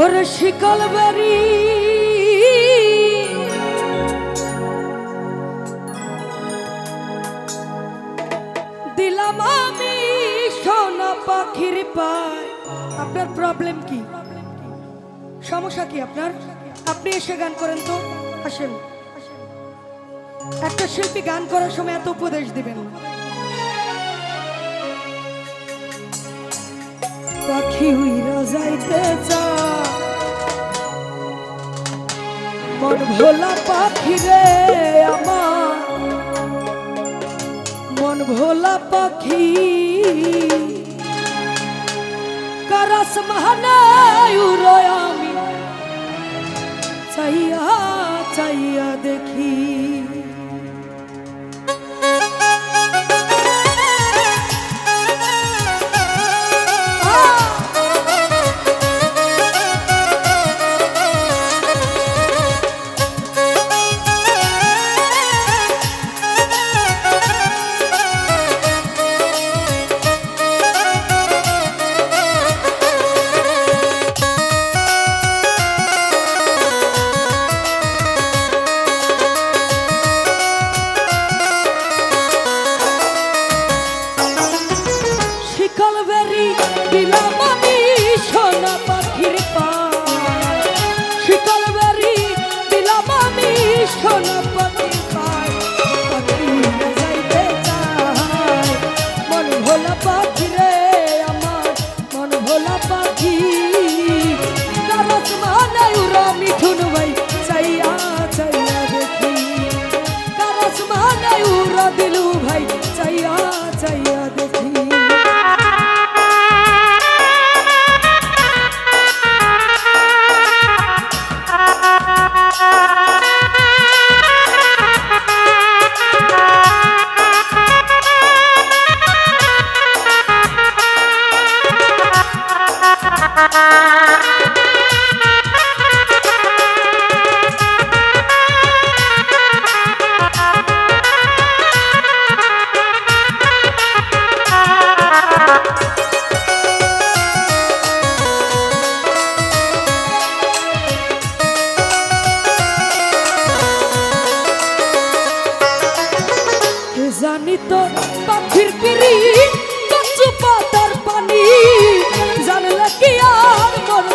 ওরে শিকল বাড়ি। দিলাম আমি সোনা পাখির পায়। আপনার প্রবলেম কি? সমস্যা কি আপনার? আপনি এসে গান করেন তো, আসেন। একটা শিল্পী গান করার সময় এত উপদেশ দিবেন। পাখি উইরা যাইতে চা মন ভোলা পাখি রে আমার। মন ভোলা পাখি। করস মহানায় উড়য় চাইয়া চাইয়া দেখি।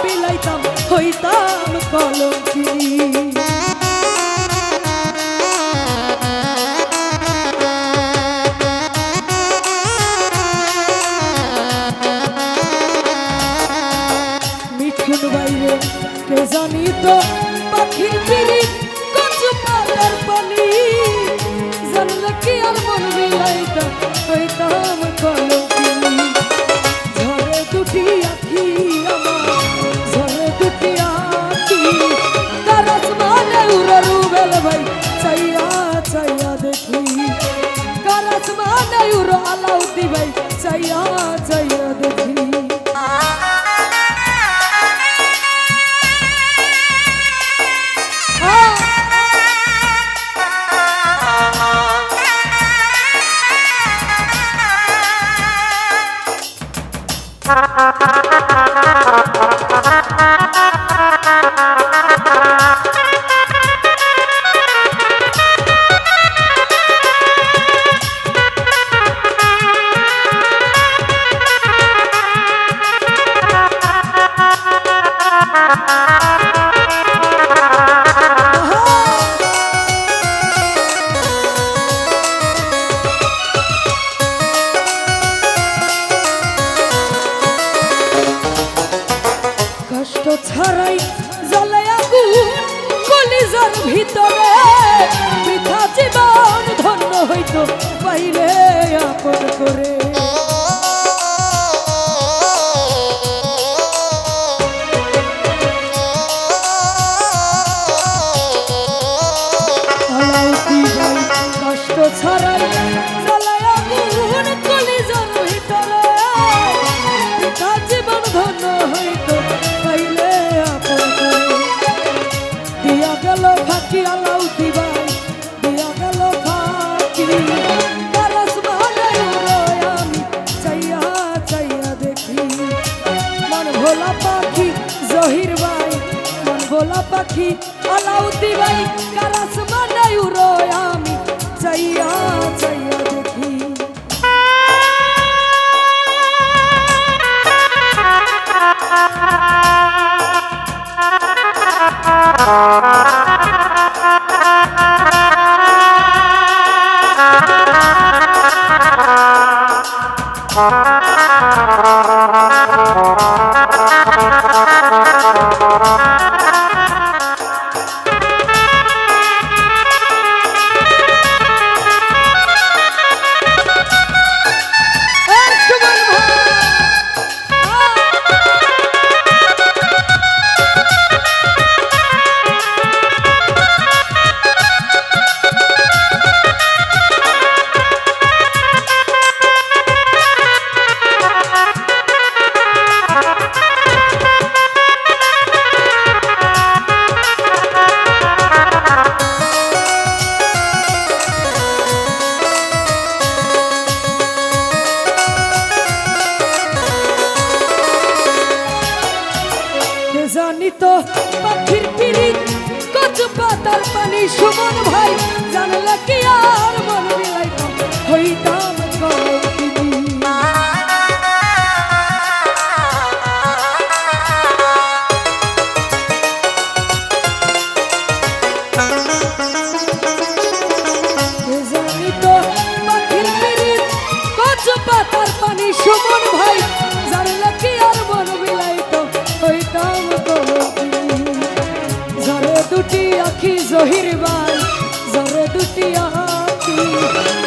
বিলাইতাম হইতাম কলঙ্কিনী ধরাই জলে আগুন কলিজার ভিতরে। বৃথা জীবন ধন্য হইতো পাইলে আপন করে। भोला पाखी जहिर भाई मन भोला पाखी अलाउती भाई करस मदयु रोयामी जैया जैया देखी কে জানি তো পাখির পিরিত কচু পাতার পানি। সুমন ভাই জানলা কি আর মন মিলাইতাম হইতাম পাতার পানি। সুমন ভাই জানলা আখি জহির ভাই জরে দুটি আখি।